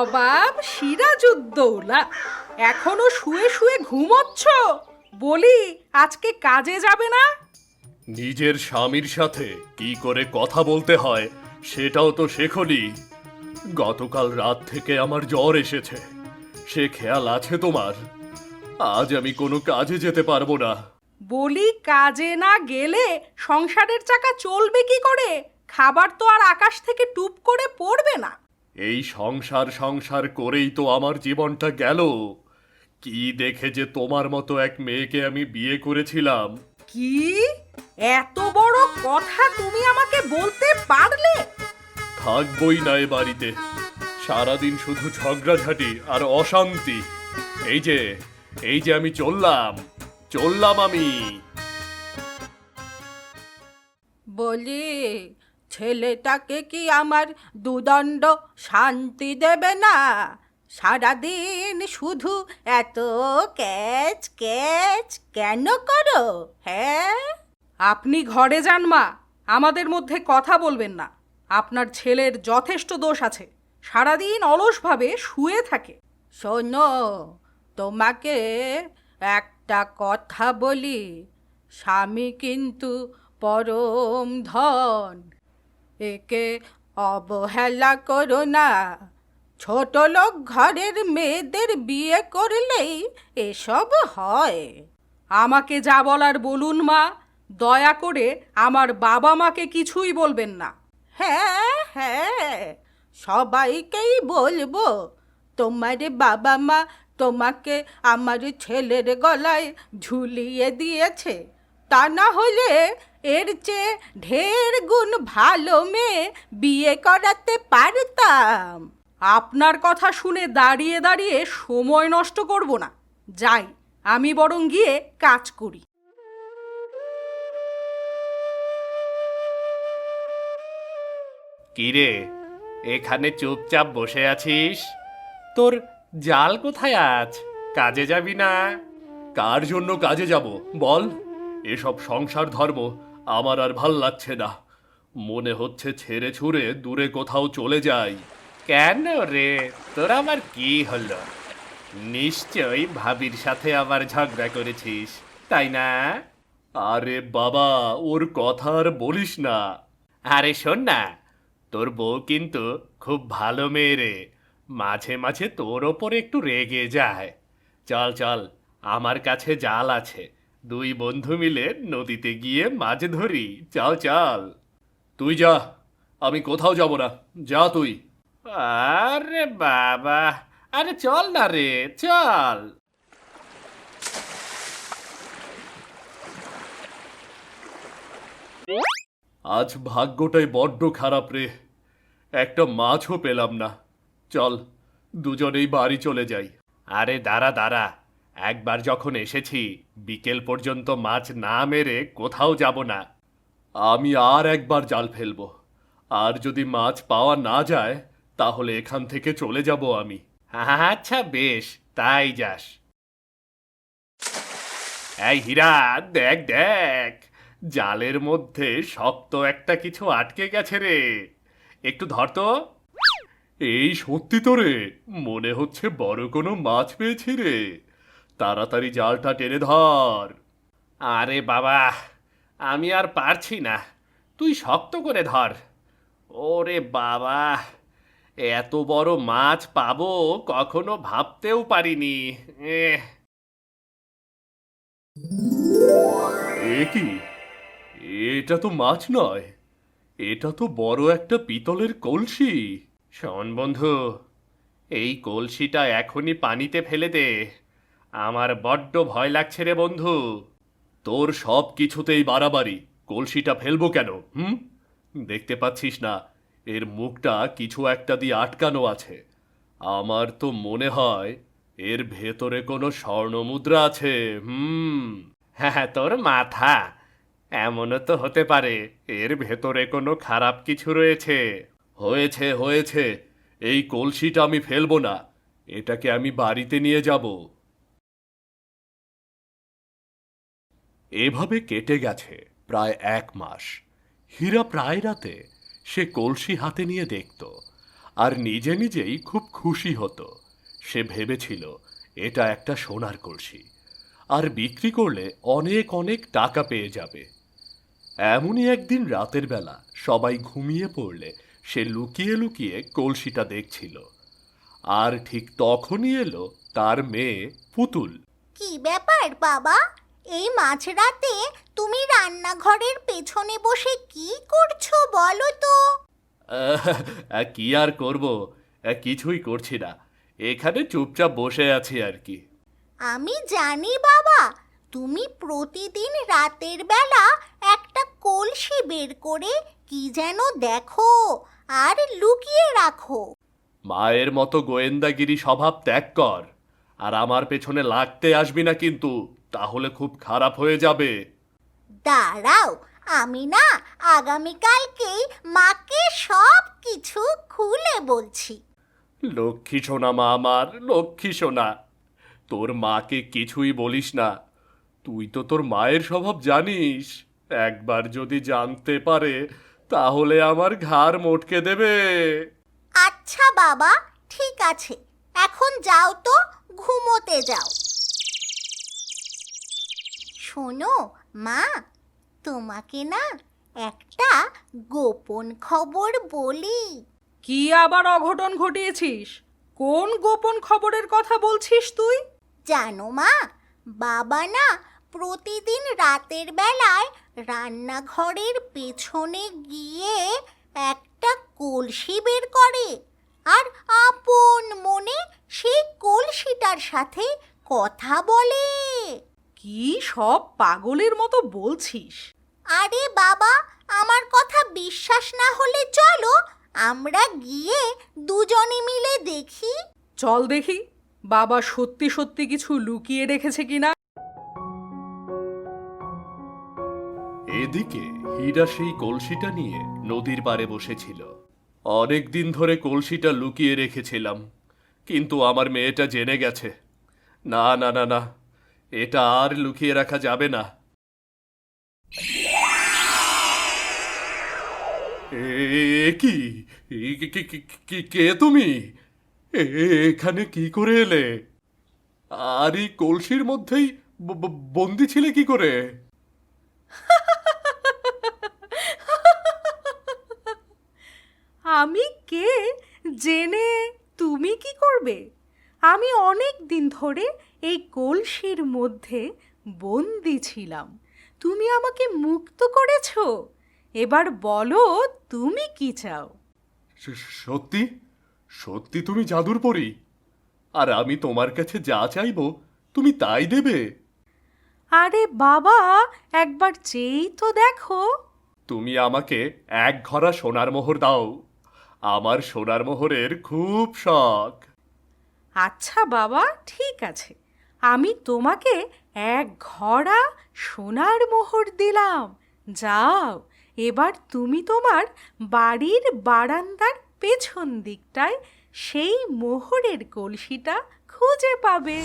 নবাব সিরাজউদ্দৌলা। এখনও শুয়ে শুয়ে ঘুমোচ্ছ? বলি আজকে কাজে যাবে না? নিজের স্বামীর সাথে কি করে কথা বলতে হয় সেটাও তো শেখনি। গতকাল রাত থেকে আমার জ্বর এসেছে। সে খেয়াল আছে তোমার? আজ আমি কোনো কাজে যেতে পারব না। বলি কাজে না গেলে সংসারের চাকা চলবে কি করে? খাবার তো আর আকাশ থেকে টুপ করে পড়বে না। এই সংসার সংসার করেই তো আমার জীবনটা গেল। কি দেখে যে তোমার মতো এক মেয়েকে আমি বিয়ে করেছিলাম? কি? এত বড় কথা তুমি আমাকে বলতে পারলে? থাকবই না এ বাড়িতে। সারাদিন শুধু ঝগড়াঝাটি আর অশান্তি। এই যে এই যে আমি চললাম চললাম আমি। বলি ছেলেটাকে কি আমার দুদণ্ড শান্তি দেবে না? সারাদিন শুধু এত ক্যাচ ক্যাচ কেন করো হ্যাঁ? আপনি ঘরে যান মা আমাদের মধ্যে কথা বলবেন না। আপনার ছেলের যথেষ্ট দোষ আছে। সারাদিন অলসভাবে শুয়ে থাকে। শোনো তোমাকে একটা কথা বলি। স্বামী কিন্তু পরম ধন। একে অবহেলা করো না। ছোট লোক ঘরের মেয়েদের বিয়ে করলেই এসব হয়। আমাকে যা বলার বলুন মা, দয়া করে আমার বাবা মাকে কিছুই বলবেন না। হ্যাঁ হ্যাঁ সবাইকেই বলব, তোমার বাবা মা তোমাকে আমার ছেলের গলায় ঝুলিয়ে দিয়েছে। তা না হলে এর চেয়ে ঢের গুণ ভালো মেয়ে বিয়ে করাতে পারতাম। আপনার কথা শুনে দাঁড়িয়ে দাঁড়িয়ে সময় নষ্ট করব না। যাই, আমি বরং গিয়ে কাজ করি। কিরে, এখানে চুপচাপ বসে আছিস? তোর জাল কোথায় আজ? কাজে যাবি না? কার জন্য কাজে যাব? বল। এসব সংসার ধর্ম আমার আর ভালো লাগছে না। মনে হচ্ছে ছেড়ে ছুড়ে দূরে কোথাও চলে যাই। কেন রে? তোর আমার কি হলো? নিশ্চয়ই ভাবির সাথে আবার ঝগড়া করেছিস, তাই না? আরে বাবা, ওর কথা আর বলিস না। আরে শোন না, তোর বউ কিন্তু খুব ভালো মেয়ে রে। মাঝে মাঝে তোর ওপর একটু রেগে যায়। চল চল, আমার কাছে জাল আছে। দুই বন্ধু মিলে নদীতে গিয়ে মাছ ধরি। চাল চাল। তুই যা, আমি কোথাও যাব না। যা তুই। আরে বাবা, আরে চল না রে, চল। আজ ভাগ্যটাই বড্ড খারাপ রে। একটা মাছও পেলাম না। চল, দুজনেই বাড়ি চলে যাই। আরে দাঁড়া দাঁড়া। একবার যখন এসেছি, বিকেল পর্যন্ত মাছ না মেরে কোথাও যাব না। আমি আর একবার জাল ফেলব। আর যদি মাছ পাওয়া না যায়, তাহলে এখান থেকে চলে যাব আমি। আচ্ছা বেশ, তাই যাস। এই হীরা, দেখ দেখ, জালের মধ্যে শক্ত একটা কিছু আটকে গেছে রে। একটু ধর তো। এই সত্যি তো রে, মনে হচ্ছে বড় কোনো মাছ পেয়েছি রে। তাড়াতাড়ি জালটা টেনে ধর। আরে বাবা আমি আর পারছি না। তুই শক্ত করে ধর। ওরে বাবা এত বড় মাছ পাবো কখনো ভাবতেও পারিনি। এ কি? এটা তো মাছ নয়। এটা তো বড় একটা পিতলের কলসি। শোন বন্ধু এই কলসিটা এখনই পানিতে ফেলে দে। আমার বড্ড ভয় লাগছে রে বন্ধু। তোর সব কিছুতেই বাড়াবাড়ি। কলসিটা ফেলব কেন, হুম? দেখতে পাচ্ছিস না, এর মুখটা কিছু একটা দিয়ে আটকানো আছে। আমার তো মনে হয় এর ভেতরে কোনো স্বর্ণমুদ্রা আছে, হুম? হ্যাঁ তোর মাথা। এমনও তো হতে পারে, এর ভেতরে কোনো খারাপ কিছু রয়েছে। হয়েছে হয়েছে। এই কলসিটা আমি ফেলব না। এটাকে আমি বাড়িতে নিয়ে যাব। এভাবে কেটে গেছে প্রায় এক মাস। হীরা প্রায় রাতে সে কলসি হাতে নিয়ে দেখত আর নিজে নিজেই খুব খুশি হতো। সে ভেবেছিল, এটা একটা সোনার কলসি আর বিক্রি করলে অনেক অনেক টাকা পেয়ে যাবে। এমনই একদিন রাতের বেলা সবাই ঘুমিয়ে পড়লে সে লুকিয়ে লুকিয়ে কলসিটা দেখছিল। আর ঠিক তখনই এলো তার মেয়ে পুতুল। কি ব্যাপার বাবা? এই মাঝরাতে তুমি রান্নাঘরের পেছনে বসে কি করছ বলো তো? আহ, কি আর করব? আহ, কিছুই করছি না। এখানে চুপচাপ বসে আছি আর কি। আমি জানি বাবা তুমি প্রতিদিন রাতের বেলা একটা কলসি বের করে কি যেন দেখো আর লুকিয়ে রাখো। মায়ের মতো গোয়েন্দাগিরি স্বভাব ত্যাগ কর আর আমার পেছনে লাগতে আসবি না কিন্তু। তাহলে খুব খারাপ হয়ে যাবে। দাঁড়াও আমি না আগামীকালকেই মাকে সব কিছু খুলে বলছি। লক্ষ্মী সোনা মা আমার লক্ষ্মী সোনা। তোর মাকে কিছুই বলিস না। তুই তো তোর মায়ের স্বভাব জানিস। একবার যদি জানতে পারে তাহলে আমার ঘাড় মোটকে দেবে। আচ্ছা বাবা ঠিক আছে। এখন যাও তো ঘুমোতে যাও। শোনো মা তোমাকে না একটা গোপন খবর বলি। কি আবার অঘটন ঘটিয়েছিস? কোন গোপন খবরের কথা বলছিস তুই? জানো মা বাবা না প্রতিদিন রাতের বেলায় রান্নাঘরের পেছনে গিয়ে একটা কলসি বের করে আর আপন মনে সেই কলসিটার সাথে কথা বলে। কি সব পাগলের মতো বলছিস? আরে বাবা আমার কথা বিশ্বাস না হলে চলো আমরা গিয়ে দুজনে মিলে দেখি। চল দেখি বাবা সত্যি সত্যি কিছু লুকিয়ে রেখেছে কিনা। এদিকে হীরা সেই কলসিটা নিয়ে নদীর পাড়ে বসেছিল। অনেক দিন ধরে কলসিটা লুকিয়ে রেখেছিলাম কিন্তু আমার মেয়েটা জেনে গেছে। না না না না এটা আর লুকিয়ে রাখা যাবে না। কি? কি- তুমি? এখানে কি করে এলে? আর এই কলসির মধ্যেই বন্দি ছিলে কি করে? আমি কে? জেনে তুমি কি করবে? আমি অনেক দিন ধরে এই কলসির মধ্যে বন্দি ছিলাম। তুমি আমাকে মুক্ত করেছ? এবার বলো তুমি কি চাও? সত্যি? সত্যি তুমি জাদুর পড়ি আর আমি তোমার কাছে যা চাইব তুমি তাই দেবে। আরে বাবা একবার চেয়েই তো দেখো। তুমি আমাকে এক ঘরা সোনার মোহর দাও। আমার সোনার মোহরের খুব শখ। আচ্ছা বাবা, ঠিক আছে। আমি তোমাকে এক ঘড়া সোনার মোহর দিলাম। যাও, এবার তুমি তোমার বাড়ির বারান্দার পেছন দিকটায় সেই মোহরের কলসিটা খুঁজে পাবে।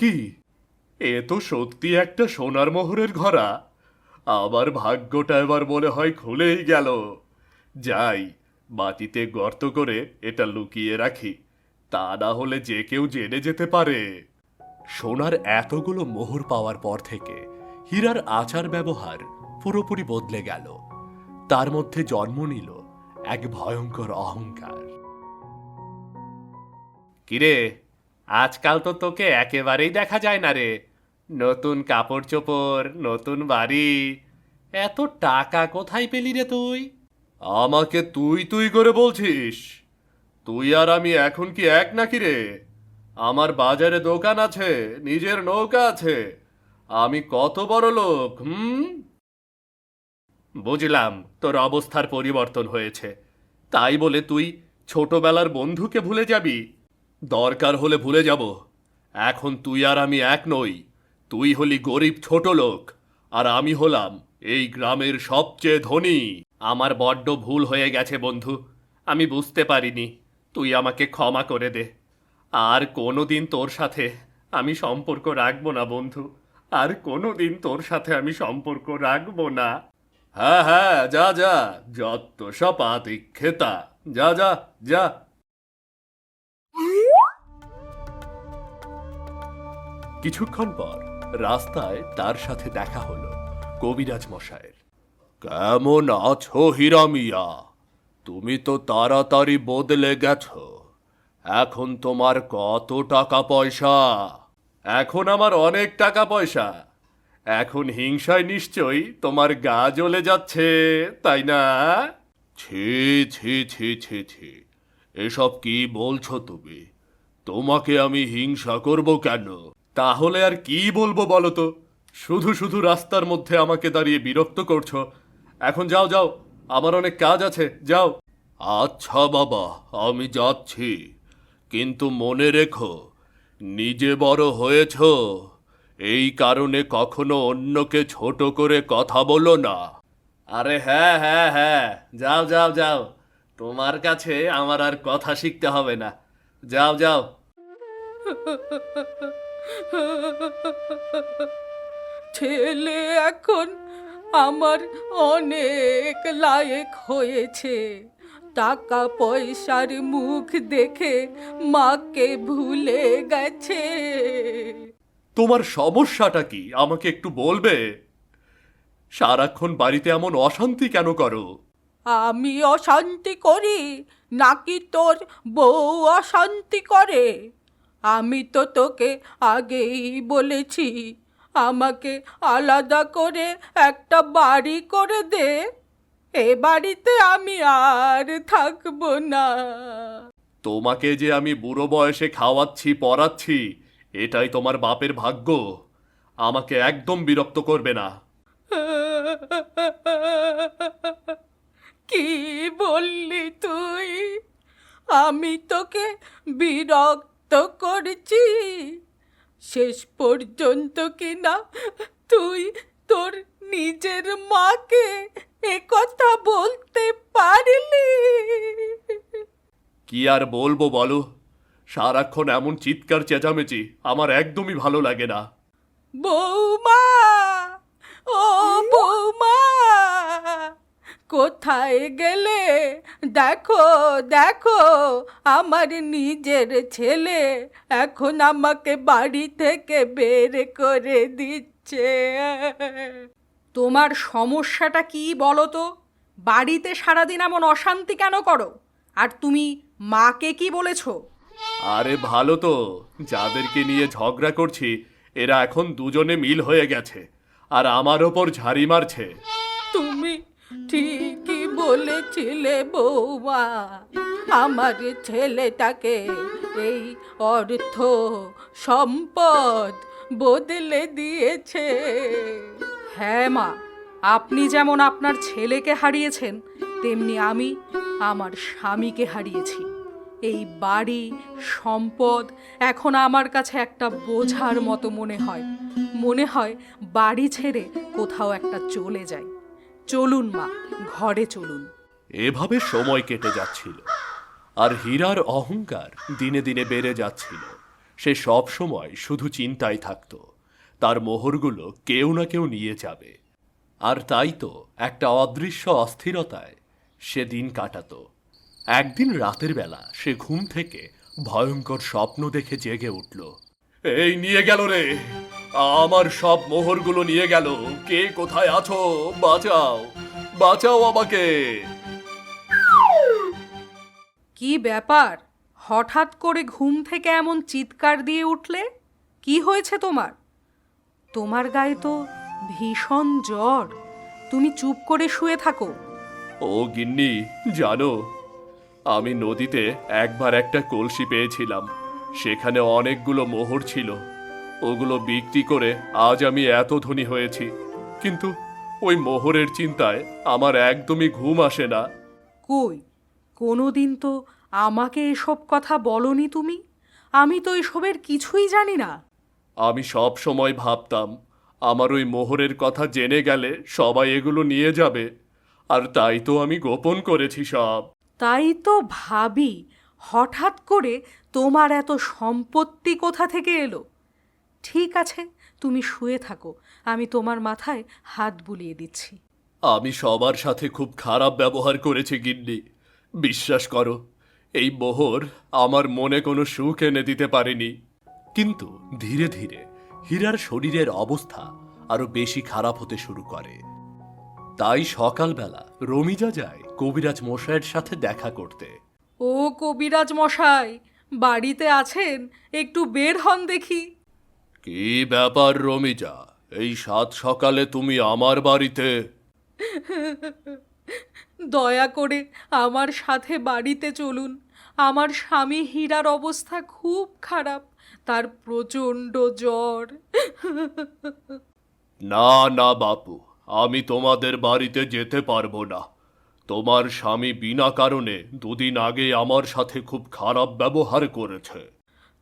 কি? এ তো সত্যি একটা সোনার মোহরের ঘরা আমার ভাগ্যটা এবার মনে হয় খুলেই গেল। যাই, মাটিতে গর্ত করে এটা লুকিয়ে রাখি। তা না হলে যে কেউ জেনে যেতে পারে। সোনার এতগুলো মোহর পাওয়ার পর থেকে হীরার আচার ব্যবহার পুরোপুরি বদলে গেল। তার মধ্যে জন্ম নিল এক ভয়ঙ্কর অহংকার। কিরে, আজকাল তো তোকে একেবারেই দেখা যায় না রে। নতুন কাপড় চোপড় নতুন বাড়ি। এত টাকা কোথায় পেলি রে তুই? আমাকে তুই তুই করে বলছিস? তুই আর আমি এখন কি এক নাকি রে? আমার বাজারে দোকান আছে নিজের নৌকা আছে। আমি কত বড় লোক হুম? বুঝলাম তোর অবস্থার পরিবর্তন হয়েছে। তাই বলে তুই ছোটবেলার বন্ধুকে ভুলে যাবি? দরকার হলে ভুলে যাব। এখন তুই আর আমি এক নই। তুই হলি গরিব ছোট লোক, আর আমি হলাম এই গ্রামের সবচেয়ে ধনী। আমার বড্ড ভুল হয়ে গেছে বন্ধু, আমি বুঝতে পারিনি, তুই আমাকে ক্ষমা করে দে। আর কোনো দিন তোর সাথে আমি সম্পর্ক রাখব না বন্ধু, আর কোনো দিন তোর সাথে আমি সম্পর্ক রাখব না। হ্যাঁ হ্যাঁ যা যা যত সব আতিক্ষেতা যা যা যা। কিছুক্ষণ পর রাস্তায় তার সাথে দেখা হলো কবিরাজ মশাইয়ের। কেমন আছো হীরা মিয়া তুমি তো তাড়াতাড়ি বদলে গেছ। এখন তোমার কত টাকা পয়সা? এখন আমার অনেক টাকা পয়সা। এখন হিংসায় নিশ্চয়ই তোমার গা জ্বলে যাচ্ছে, তাই না? ছি ছি ছি ছি ছি। এসব কি বলছো তুমি? তোমাকে আমি হিংসা করব কেন? তাহলে আর কি বলব বলো তো শুধু শুধু রাস্তার মধ্যে আমাকে দাঁড়িয়ে বিরক্ত করছ। এখন যাও যাও। আমার অনেক কাজ আছে, যাও। আচ্ছা বাবা, আমি যাচ্ছি। কিন্তু মনে রেখো, নিজে বড় হয়েছ। এই কারণে কখনো অন্যকে ছোট করে কথা বলো না। আরে হ্যাঁ হ্যাঁ হ্যাঁ। যাও যাও যাও। তোমার কাছে আমার আর কথা শিখতে হবে না। যাও যাও। ছেলে এখন আমার অনেক লায়েক হয়েছে। টাকা পয়সার মুখ দেখে মাকে ভুলে গেছে। তোমার সমস্যাটা কি? আমাকে একটু বলবে? সারাক্ষণ বাড়িতে এমন অশান্তি কেন করো? আমি অশান্তি করি নাকি তোর বউ অশান্তি করে? আমি তো তোকে আগেই বলেছি আমাকে আলাদা করে একটা বাড়ি করে দে। এ বাড়িতে আমি আর থাকব না। তোমাকে যে আমি বুড়ো বয়সে খাওয়াচ্ছি পড়াচ্ছি এটাই তোমার বাপের ভাগ্য। আমাকে একদম বিরক্ত করবে না। কি বললি তুই? আমি তোকে বিরক্ত করছি। শেষ পর্যন্ত কি না তুই তোর নিজের মাকে এ কথা বলতে পারলি। কি আর বলব বলো? সারাক্ষণ এমন চিৎকার চেঁচামেচি আমার একদমই ভালো লাগে না। বৌমা ও বৌমা কোথায় গেলে? দেখো দেখো আমার নিজের ছেলে এখন আমাকে বাড়ি থেকে বের করে দিচ্ছে। তোমার সমস্যাটা কি বলো তো? বাড়িতে সারাদিন এমন অশান্তি কেন করো? আর তুমি মাকে কি বলেছ? আরে ভালো তো যাদেরকে নিয়ে ঝগড়া করছি এরা এখন দুজনে মিল হয়ে গেছে আর আমার ওপর ঝাড়ি মারছে। তুমি ঠিকই বলেছিলে বৌমা, আমার ছেলেটাকে এই অর্থ সম্পদ বদলে দিয়েছে। হ্যাঁ মা, আপনি যেমন আপনার ছেলেকে হারিয়েছেন, তেমনি আমি আমার স্বামীকে হারিয়েছি। এই বাড়ি সম্পদ এখন আমার কাছে একটা বোঝার মতো মনে হয়। মনে হয় বাড়ি ছেড়ে কোথাও একটা চলে যাই চলুন মা, ঘরে চলুন। এভাবে সময় কেটে যাচ্ছিল। আর হীরার অহংকার দিনে দিনে বেড়ে যাচ্ছিল। সে সব সময় শুধু চিন্তায় থাকত। তার মোহরগুলো কেউ না কেউ নিয়ে যাবে। আর তাই তো একটা অদৃশ্য অস্থিরতায় সে দিন কাটাতো। একদিন রাতের বেলা সে ঘুম থেকে ভয়ঙ্কর স্বপ্ন দেখে জেগে উঠল। এই নিয়ে গেল রে! আমার সব মোহরগুলো নিয়ে গেল। কে কোথায় আছো? বাঁচাও। বাঁচাও আমাকে। কি ব্যাপার? হঠাৎ করে ঘুম থেকে এমন চিৎকার দিয়ে উঠলে? কি হয়েছে তোমার? তোমার গায়ে তো ভীষণ জ্বর। তুমি চুপ করে শুয়ে থাকো। ও গিন্নি জানো আমি নদীতে একবার একটা কলসি পেয়েছিলাম। সেখানে অনেকগুলো মোহর ছিল। ওগুলো বিক্রি করে আজ আমি এত ধনী হয়েছি। কিন্তু ওই মোহরের চিন্তায় আমার একদমই ঘুম আসে না। কই? কোনোদিন তো আমাকে এসব কথা বলনি তুমি? আমি তো এসবের কিছুই জানি না। আমি সব সময় ভাবতাম আমার ওই মোহরের কথা জেনে গেলে সবাই এগুলো নিয়ে যাবে। আর তাই তো আমি গোপন করেছি সব। তাই তো ভাবি হঠাৎ করে তোমার এত সম্পত্তি কোথা থেকে এলো? ঠিক আছে তুমি শুয়ে থাকো আমি তোমার মাথায় হাত বুলিয়ে দিচ্ছি। আমি সবার সাথে খুব খারাপ ব্যবহার করেছি গিন্নি। বিশ্বাস করো এই মোহর আমার মনে কোনো সুখ এনে দিতে পারেনি। কিন্তু ধীরে ধীরে হীরার শরীরের অবস্থা আরও বেশি খারাপ হতে শুরু করে। তাই সকালবেলা রমিজা যায় কবিরাজ মশাইয়ের সাথে দেখা করতে। ও কবিরাজ মশাই বাড়িতে আছেন? একটু বের হন দেখি। কি ব্যাপার রমিজা? এই সাত সকালে তুমি আমার বাড়িতে? দয়া করে আমার সাথে বাড়িতে চলুন। আমার স্বামী হীরার অবস্থা খুব খারাপ। তার প্রচণ্ড জ্বর। না না বাপু আমি তোমাদের বাড়িতে যেতে পারব না। তোমার স্বামী বিনা কারণে দুদিন আগে আমার সাথে খুব খারাপ ব্যবহার করেছে।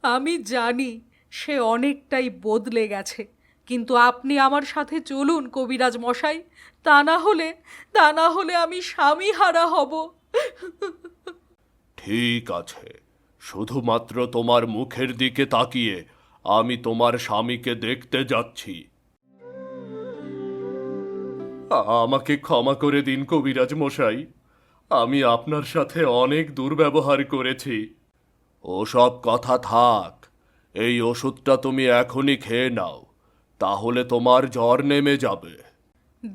আমি জানি সে অনেকটাই বদলে গেছে। কিন্তু আপনি আমার সাথে চলুন, কবিরাজ মশাই। তা না হলে, তা না হলে আমি স্বামী হারা হব। ঠিক আছে। শুধুমাত্র তোমার মুখের দিকে তাকিয়ে আমি তোমার স্বামীকে দেখতে যাচ্ছি। আমাকে ক্ষমা করে দিন, কবিরাজ মশাই। আমি আপনার সাথে অনেক দুর্ব্যবহার করেছি। ওসব কথা থাক। এই ওষুধটা তুমি এখনই খেয়ে নাও তাহলে তোমার জ্বর নেমে যাবে।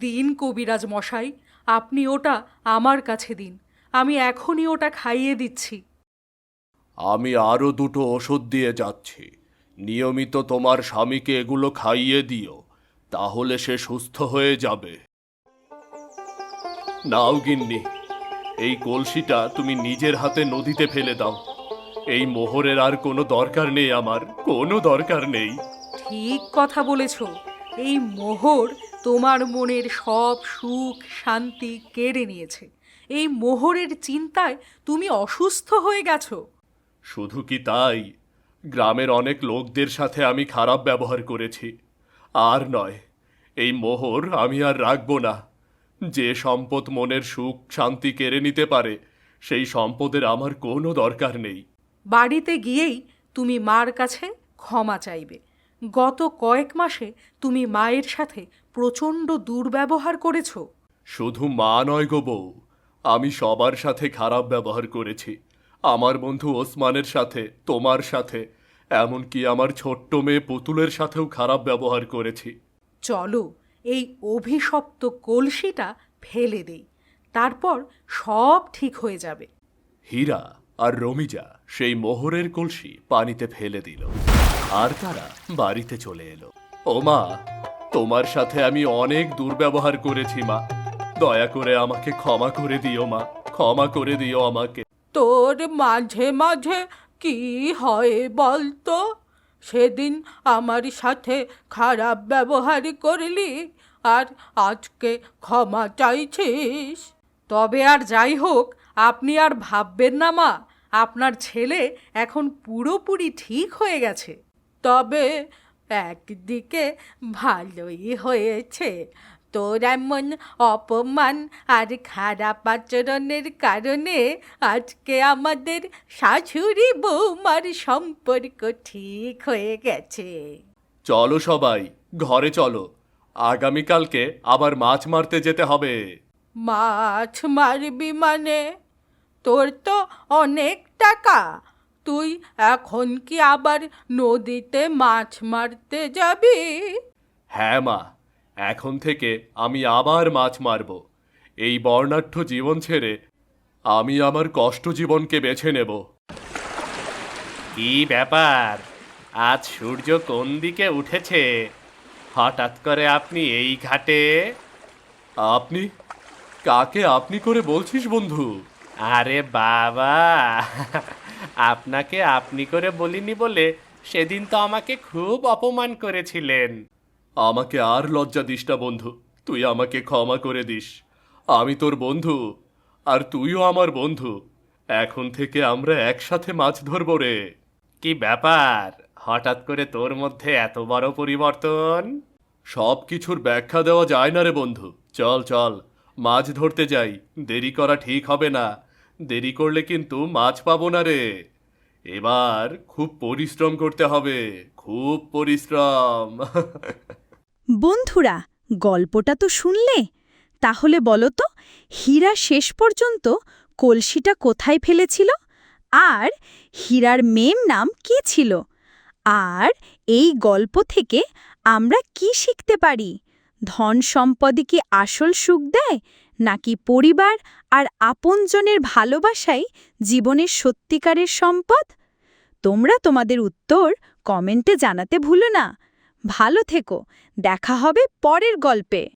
দিন কবিরাজ মশাই আপনি ওটা আমার কাছে দিন আমি এখনই ওটা খাইয়ে দিচ্ছি। আমি আরও দুটো ওষুধ দিয়ে যাচ্ছি নিয়মিত তোমার স্বামীকে এগুলো খাইয়ে দিও তাহলে সে সুস্থ হয়ে যাবে। নাও গিন্নি এই কলসিটা তুমি নিজের হাতে নদীতে ফেলে দাও। এই মোহরের আর কোনো দরকার নেই আমার কোনো দরকার নেই। ঠিক কথা বলেছ। এই মোহর তোমার মনের সব সুখ শান্তি কেড়ে নিয়েছে। এই মোহরের চিন্তায় তুমি অসুস্থ হয়ে গেছো। শুধু কি তাই? গ্রামের অনেক লোকদের সাথে আমি খারাপ ব্যবহার করেছি। আর নয় এই মোহর আমি আর রাখব না। যে সম্পদ মনের সুখ শান্তি কেড়ে নিতে পারে সেই সম্পদের আমার কোনো দরকার নেই। বাড়িতে গিয়েই তুমি মার কাছে ক্ষমা চাইবে। গত কয়েক মাসে তুমি মায়ের সাথে প্রচণ্ড দুর্ব্যবহার করেছ। শুধু মা নয় গো বউ আমি সবার সাথে খারাপ ব্যবহার করেছি। আমার বন্ধু ওসমানের সাথে তোমার সাথে এমনকি আমার ছোট্ট মেয়ে পুতুলের সাথেও খারাপ ব্যবহার করেছি। চলো এই অভিশপ্ত কলসিটা ফেলে দেই তারপর সব ঠিক হয়ে যাবে। হীরা আর রমিজা সেই মোহরের কলসি পানিতে ফেলে দিল। আর তারা বাড়িতে চলে এলো। ও মা, তোমার সাথে আমি অনেক দুর্ব্যবহার করেছি মা। দয়া করে আমাকে ক্ষমা করে দিও মা, ক্ষমা করে দিও আমাকে। তোর মাঝে মাঝে কি হয় বলতো? সেদিন আমার সাথে খারাপ ব্যবহার করলি আর আজকে ক্ষমা চাইছিস। তবে আর যাই হোক আপনি আর ভাববেন না মা। আপনার ছেলে এখন পুরোপুরি ঠিক হয়ে গেছে। তবে একদিকে ভালোই হয়েছে। তোর এমন অপমান আর খারাপ আচরণের কারণে আজকে আমাদের শাশুড়ি বৌমার সম্পর্ক ঠিক হয়ে গেছে। চলো সবাই ঘরে চলো। আগামীকালকে আবার মাছ মারতে যেতে হবে। মাছ মারবি মানে? তোর তো অনেক টাকা। তুই এখন কি আবার নদীতে মাছ মারতে যাবি? হ্যাঁ মা এখন থেকে আমি আবার মাছ মারব। এই বর্ণাঢ্য জীবন ছেড়ে আমি আমার কষ্ট জীবনকে বেছে নেব। কি ব্যাপার? আজ সূর্য কোন দিকে উঠেছে? হঠাৎ করে আপনি এই ঘাটে? আপনি? কাকে আপনি করে বলছিস বন্ধু? আরে বাবা আপনাকে আপনি করে বলিনি বলে সেদিন তো আমাকে খুব অপমান করেছিলেন। আমাকে আর লজ্জা দিস না বন্ধু তুই আমাকে ক্ষমা করে দিস। আমি তোর বন্ধু আর তুইও আমার বন্ধু। এখন থেকে আমরা একসাথে মাছ ধরবো রে। কি ব্যাপার? হঠাৎ করে তোর মধ্যে এত বড় পরিবর্তন? সব কিছুর ব্যাখ্যা দেওয়া যায় না রে বন্ধু। চল চল মাছ ধরতে যাই। দেরি করা ঠিক হবে না। দেরি করলে কিন্তু মাছ পাবো না রে। এবার খুব পরিশ্রম করতে হবে, খুব পরিশ্রম। বন্ধুরা, গল্পটা তো শুনলে? তাহলে বলো তো, হীরা শেষ পর্যন্ত কলসিটা কোথায় ফেলেছিল? আর হীরার মেম নাম কি ছিল? আর এই গল্প থেকে আমরা কি শিখতে পারি? ধন সম্পদে কি আসল সুখ দেয়? নাকি পরিবার আর আপনজনের ভালোবাসাই জীবনের সত্যিকারের সম্পদ? তোমরা তোমাদের উত্তর কমেন্টে জানাতে ভুলো না। ভালো থেকো। দেখা হবে পরের গল্পে।